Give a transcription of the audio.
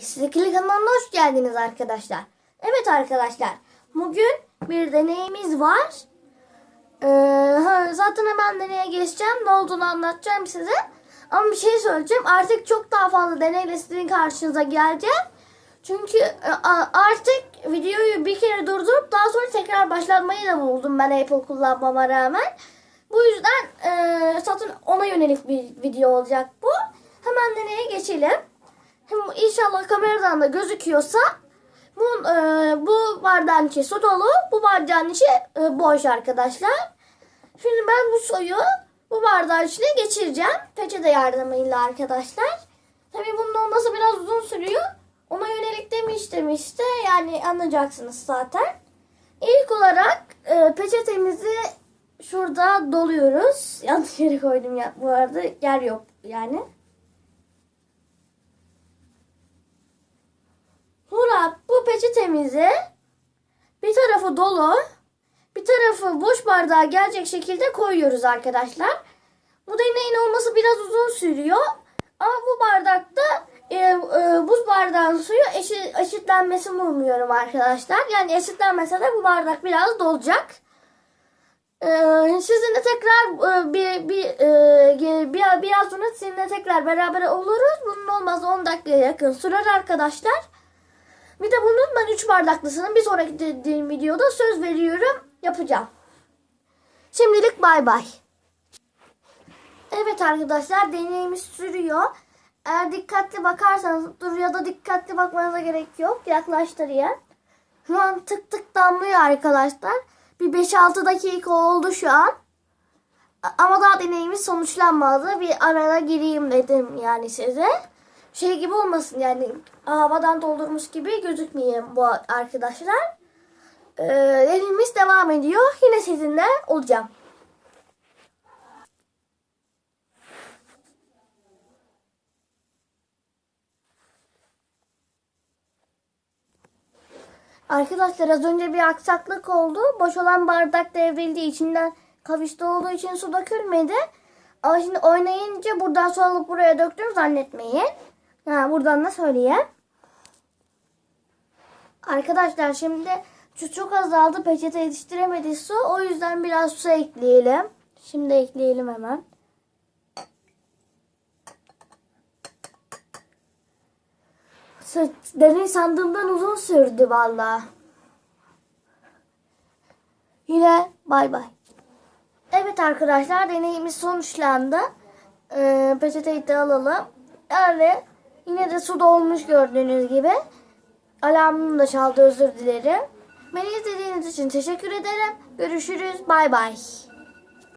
Sikili kanalına hoş geldiniz arkadaşlar. Evet arkadaşlar. Bugün bir deneyimiz var. Ee, zaten hemen deneye geçeceğim. Ne olduğunu anlatacağım size. Ama bir şey söyleyeceğim. Artık çok daha fazla deneyle sizin karşınıza geleceğim. Çünkü e, artık videoyu bir kere durdurup daha sonra tekrar başlatmayı da buldum ben Apple kullanmama rağmen. Bu yüzden e, zaten ona yönelik bir video olacak bu. Hemen deneye geçelim. Hem inşallah kameradan da gözüküyorsa bu, e, bu bardağın içi su dolu, bu bardağın içi e, boş arkadaşlar. Şimdi ben bu suyu bu bardağın içine geçireceğim. Peçete yardımıyla arkadaşlar. Tabii bunun olması biraz uzun sürüyor. Ona yönelik demiştim işte. Yani anlayacaksınız zaten. İlk olarak e, peçetemizi şurada doluyoruz. Yanlış yere koydum ya bu arada. Yer yok yani. Sonra peçetemizi bir tarafı dolu, bir tarafı boş bardağa gelecek şekilde koyuyoruz arkadaşlar. Bu deneyin olması biraz uzun sürüyor. Ama bu bardakta e, e, buz bardağın suyu eşit, eşitlenmesini umuyorum arkadaşlar. Yani eşitlenmese de bu bardak biraz dolacak. Ee, sizinle tekrar e, bir, bir, e, bir, biraz sonra sizinle tekrar beraber oluruz. Bunun olmazsa 10 dakikaya yakın sürer arkadaşlar. Bir de bunun ben 3 bardaklısının bir sonraki dediğim videoda söz veriyorum yapacağım. Şimdilik bay bay. Evet arkadaşlar deneyimiz sürüyor. Eğer dikkatli bakarsanız dur ya da dikkatli bakmanıza gerek yok. Yaklaştırayım. Şu an tık tık damlıyor arkadaşlar. Bir 5-6 dakika oldu şu an. Ama daha deneyimiz sonuçlanmadı. Bir arada gireyim dedim yani size. Şey gibi olmasın yani havadan doldurmuş gibi gözükmeyeyim bu arkadaşlar. Ee, deneyimiz devam ediyor. Yine sizinle olacağım. Arkadaşlar az önce bir aksaklık oldu. Boş olan bardak devrildi. İçinden kavisli olduğu için su dökülmedi. Ama şimdi oynayınca buradan su alıp buraya döktüm zannetmeyin. Ha, buradan da söyleyeyim. Arkadaşlar şimdi su çok azaldı. Peçete yetiştiremedi su. O yüzden biraz su ekleyelim. Şimdi ekleyelim hemen. Deney sandığımdan uzun sürdü valla. Yine bay bay. Evet arkadaşlar deneyimiz sonuçlandı. Ee, peçeteyi de alalım. Yani yine de su dolmuş gördüğünüz gibi. Alarmım da çaldı özür dilerim. Beni izlediğiniz için teşekkür ederim. Görüşürüz. Bay bay.